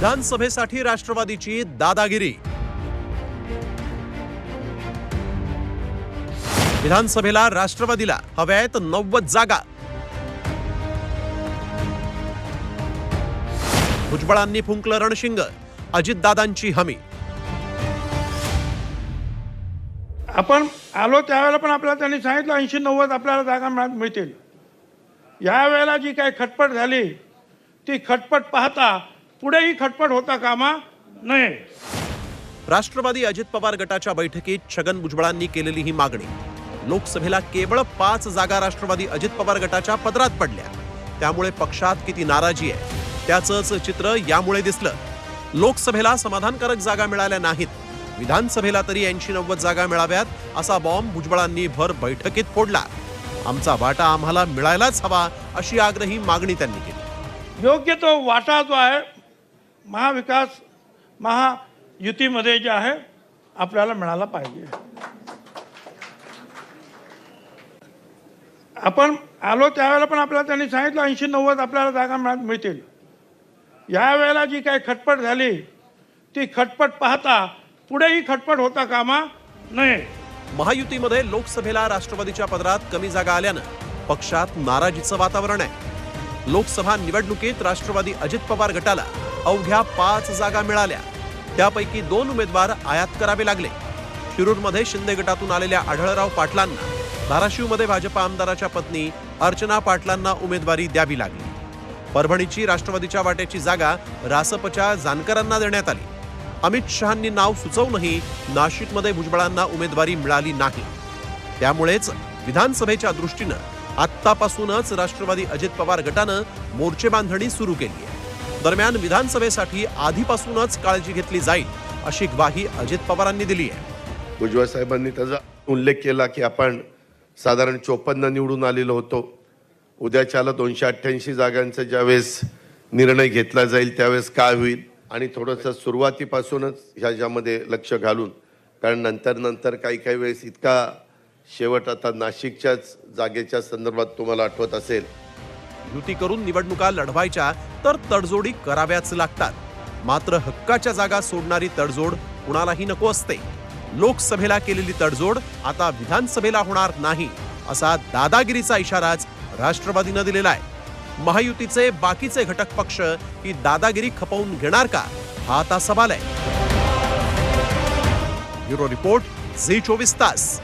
विधानसभेसाठी राष्ट्रवादीची दादागिरी. विधानसभेला राष्ट्रवादीला हव्यात नव्वद जागा. भुजबळांनी फुंकलं रणशिंग अजितदादांची हमी. आपण आलो त्यावेळेला पण आपल्याला त्यांनी सांगितलं ऐंशी नव्वद आपल्याला जागा मिळतील. यावेळेला जी काही खटपट झाली ती खटपट पाहता पुढेही खटपट होता कामा नये. राष्ट्रवादी अजित पवार गटाच्या बैठकीत छगन भुजबळांनी केलेली ही मागणी. लोकसभेला केवळ पाच जागा राष्ट्रवादी अजित पवार गटाच्या पदरात पडल्या. त्यामुळे पक्षात किती नाराजी आहे त्याचंच चित्र यामुळे दिसलं. लोकसभेला समाधानकारक जागा मिळाल्या नाहीत. विधानसभेला तरी ऐंशी नव्वद जागा मिळाव्यात असा बॉम्ब भुजबळांनी भर बैठकीत फोडला. आमचा वाटा आम्हाला मिळायलाच हवा अशी आग्रही मागणी त्यांनी केली. योग्य तो वाटा जो आहे महाविकास महायुतीमध्ये जे आहे आपल्याला मिळाला पाहिजे. आपण आलो त्यावेळेला पण आपल्याला त्यांनी सांगितलं ऐंशी नव्वद आपल्याला जागा मिळत मिळतील. यावेळेला जी काही खटपट झाली ती खटपट पाहता पुढेही खटपट होता कामा नये. महायुतीमध्ये लोकसभेला राष्ट्रवादीच्या पदरात कमी जागा आल्यानं पक्षात नाराजीचं वातावरण आहे. लोकसभा निवडणुकीत राष्ट्रवादी अजित पवार गटाला अवघ्या पाच जागा मिळाल्या. त्यापैकी दोन उमेदवार आयात करावे लागले. शिरूरमध्ये शिंदे गटातून आलेल्या आढळराव पाटलांना धाराशिवमध्ये भाजपा आमदाराच्या पत्नी अर्चना पाटलांना उमेदवारी द्यावी लागली. परभणीची राष्ट्रवादीच्या वाट्याची जागा रासपच्या जानकरांना देण्यात आली. अमित शहांनी नाव सुचवूनही नाशिकमध्ये भुजबळांना उमेदवारी मिळाली नाही. त्यामुळेच विधानसभेच्या दृष्टीनं आत्तापासूनच राष्ट्रवादी अजित पवार गटानं मोर्चे बांधणी सुरू केली आहे. दरम्यान विधानसभेसाठी आधीपासूनच काळजी घेतली जाईल अशी ग्वाही अजित पवारांनी दिली आहे. भुजबळ साहेबांनी त्याचा उल्लेख केला की आपण साधारण चोपन्न निवडून आलेलो होतो. उद्याच्याला दोनशे अठ्ठ्याऐंशी जागांचा ज्यावेळेस निर्णय घेतला जाईल त्यावेळेस काय होईल? आणि थोडंसं सुरुवातीपासूनच ह्याच्यामध्ये लक्ष घालून कारण नंतर नंतर काही काही वेळेस इतका शेवट आता नाशिकच्याच जागेच्या संदर्भात तुम्हाला आठवत असेल युती करून निवडणुका लढवायच्या तर तडजोडी कराव्याच लागतात. मात्र हक्काच्या जागा सोडणारी तडजोड कुणालाही नको असते. लोकसभेला केलेली तडजोड आता विधानसभेला होणार नाही असा दादागिरीचा इशाराच राष्ट्रवादीनं दिलेला आहे. महायुतीचे बाकीचे घटक पक्ष ही दादागिरी खपवून घेणार का? हा आता सवाल आहे. ब्युरो रिपोर्ट झी चोवीस तास.